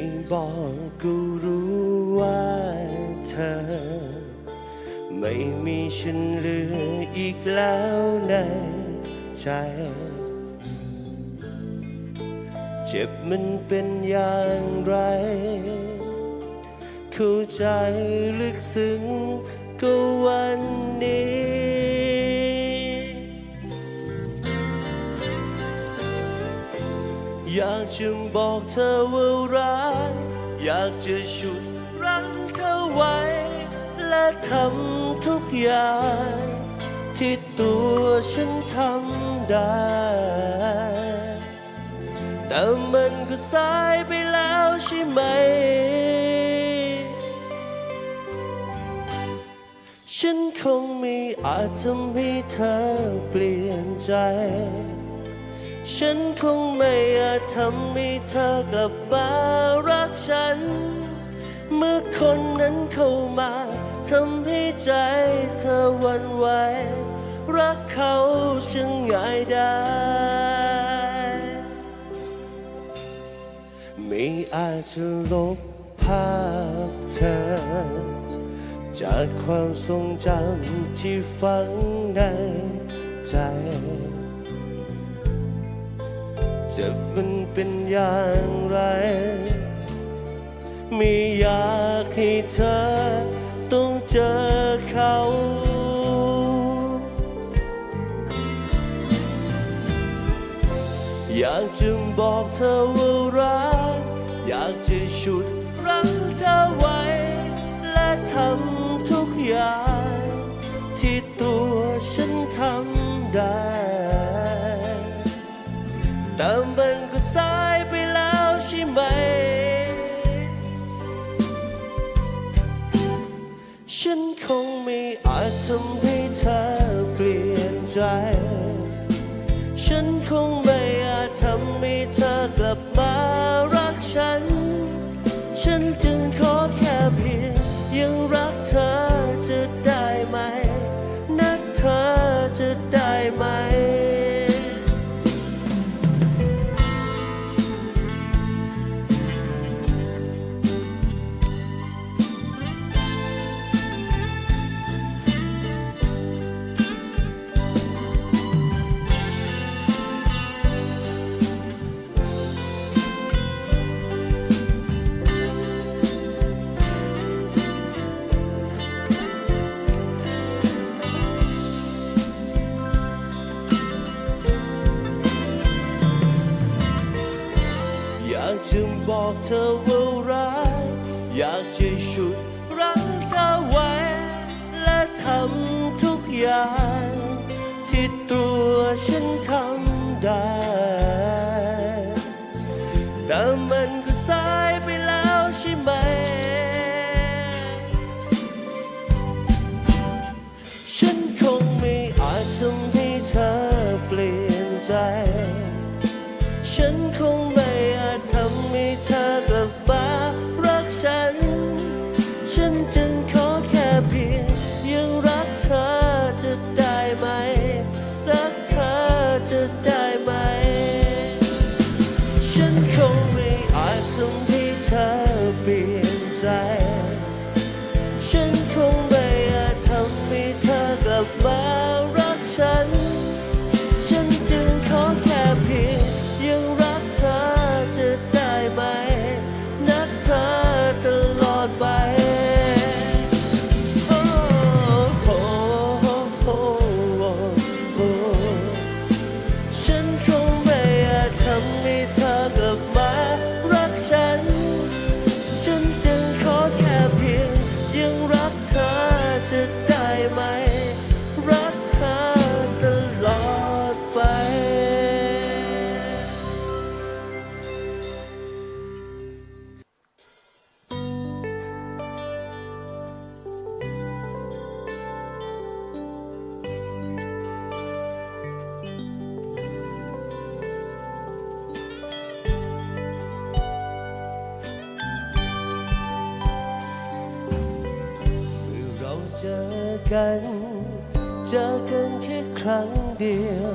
ไม่บอกกูรู้ว่าเธอ ไม่มีฉันเหลืออีกแล้วในใจ เจ็บมันเป็นอย่างไร เข้าใจลึกซึ้งก็วันนี้ อยากจะบอกเธอว่ารักอยากจะฉุดรั้งเธอไว้ และทำทุกอย่าง ที่ตัวฉันทำได้ แต่มันก็สายไปแล้วใช่ไหม ฉันคงไม่อาจทำให้เธอเปลี่ยนใจ ฉันคงไม่อาจทำให้เธอกลับมารักฉัน เมื่อคนนั้นเข้ามาทำให้ใจเธอวันไหว รักเขาช่างง่ายได้ ไม่อาจจะลบภาพเธอ จากความทรงจำที่ฝังในใจ อย่างไร ไม่อยากให้เธอต้องเจอเขาอยากจะบอกเธอว่ารัก ฉันคงไม่อาจทำให้เธอเปลี่ยนใจ บ กัน เจอกันแค่ครั้งเดียว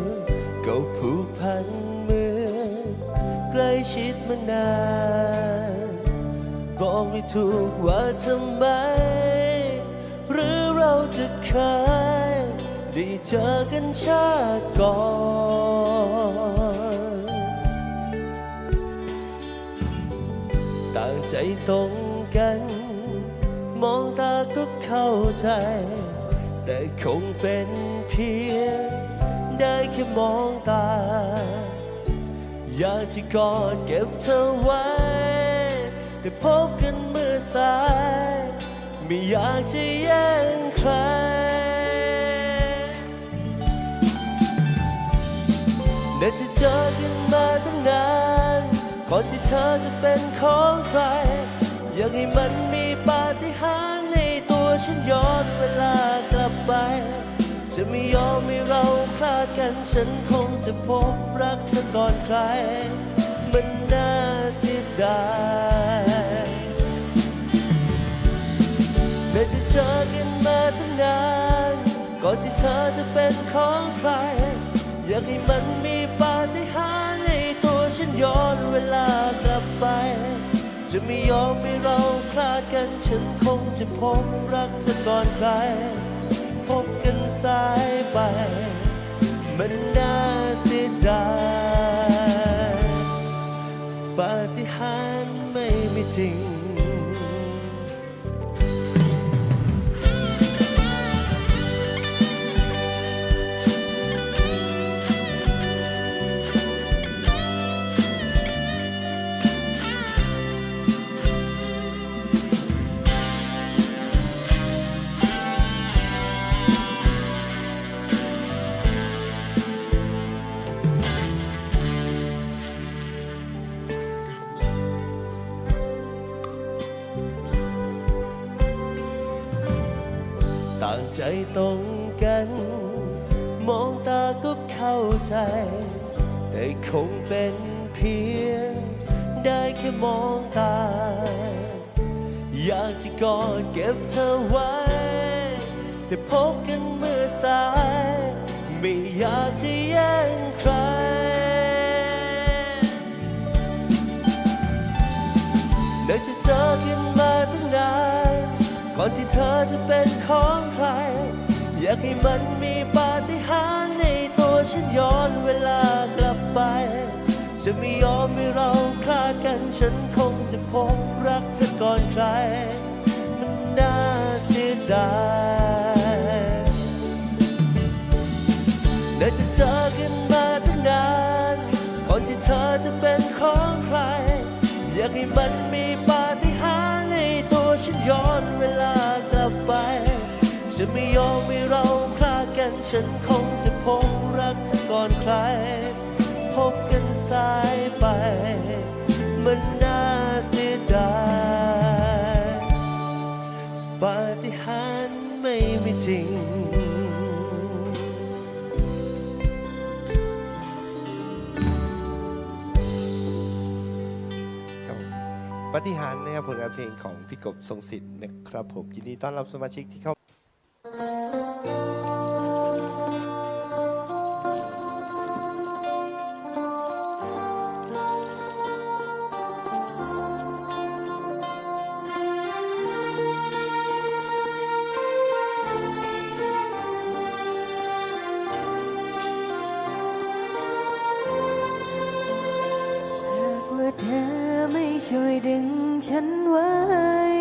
ก็ผูกพันเหมือนใกล้ชิดมานานบอกไม่ถูกว่าทำไม หรือเราจะเคยได้เจอกันชาติก่อนต่างใจตรงกัน มองตาก็เข้าใจ แต่คงเป็นเพียงได้แค่มองตา อยากจะกอดเก็บเธอไว้ แต่พบกันเมื่อสาย ไม่อยากจะแย่งใครได้จะเจอกันมาตั้งนานก่อนที่เธอจะเป็นของใคร อยากให้มันมีปาฏิหาริย์ ฉันย้อนเวลากลับไป จะไม่ยอมให้เราคลาดกัน ฉันคงจะพบรักเธอก่อนใคร มันน่าเสียดายได้จะเจอกันมาตั้งนาน ก่อนที่เธอจะเป็นของใคร อยากให้มันมีปาฏิหาริย์ในตัวฉันย้อนเวลากลับไป จะไม่ยอมให้เราคลาดกันฉัน พบรักเธอก่อนใคร พบกันสายไป มันน่าเสียดายปาฏิหาริย์ไม่มีจริงางใจตรงกัน มองตาก็เข้าใจ แต่คงเป็นเพียง ได้แค่มองตา อยากจะกอดเก็บเธอไว้ แต่พบกันเมื่อสาย ไม่อยากจะแย่งใครได้จะเจอกัน ก่อนที่เธอจะเป็นของใคร อยากให้มันมีปาฏิหาริย์ในตัวฉันย้อนเวลากลับไป จะไม่ยอมให้เราคลาดกันฉันคงจะพบรักเธอก่อนใครมันน่าเสียดายได้จะเจอกันมาตั้งนานก่อนที่เธอจะเป็น ฉันคงจะพบรักเธอก่อนใคร พบกันสายไป มันน่าเสียดายปาฏิหาริย์ไม่มีจริงครับปฏิหารนะครับผลงานเพลงของพี่กบทรงสิทธิ์นะครับผมยินดีต้อนรับสมาชิกที่เข้า วยดึงฉันไว้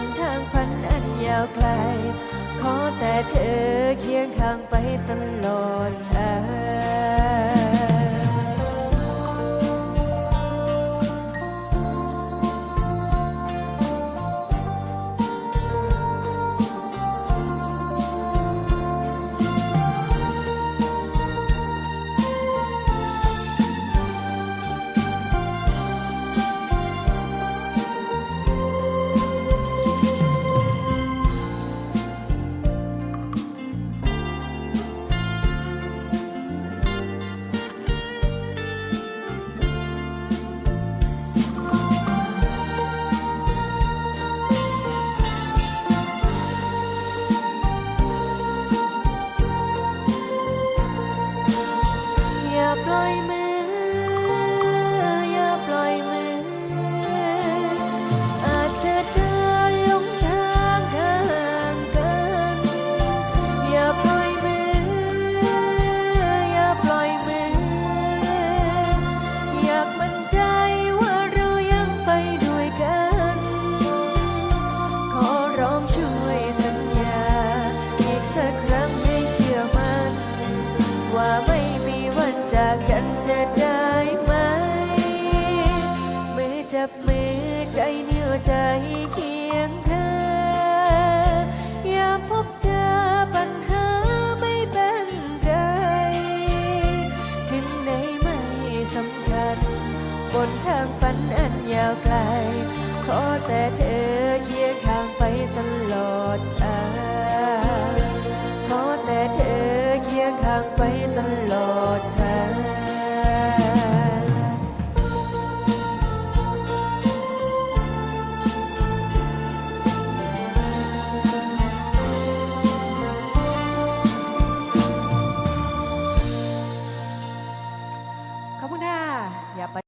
นทางฝันอันยาวไกล ขอแต่เธอเคียงข้างไปตลอดทาง บมือใจเหนียวใจเคียงเธออย่าพบเจอปัญหาไม่เป็นไรถึงไหนไม่สำคัญ บนทางฝันอันยาวไกล ขอแต่เธอเคียงข้างไปตลอด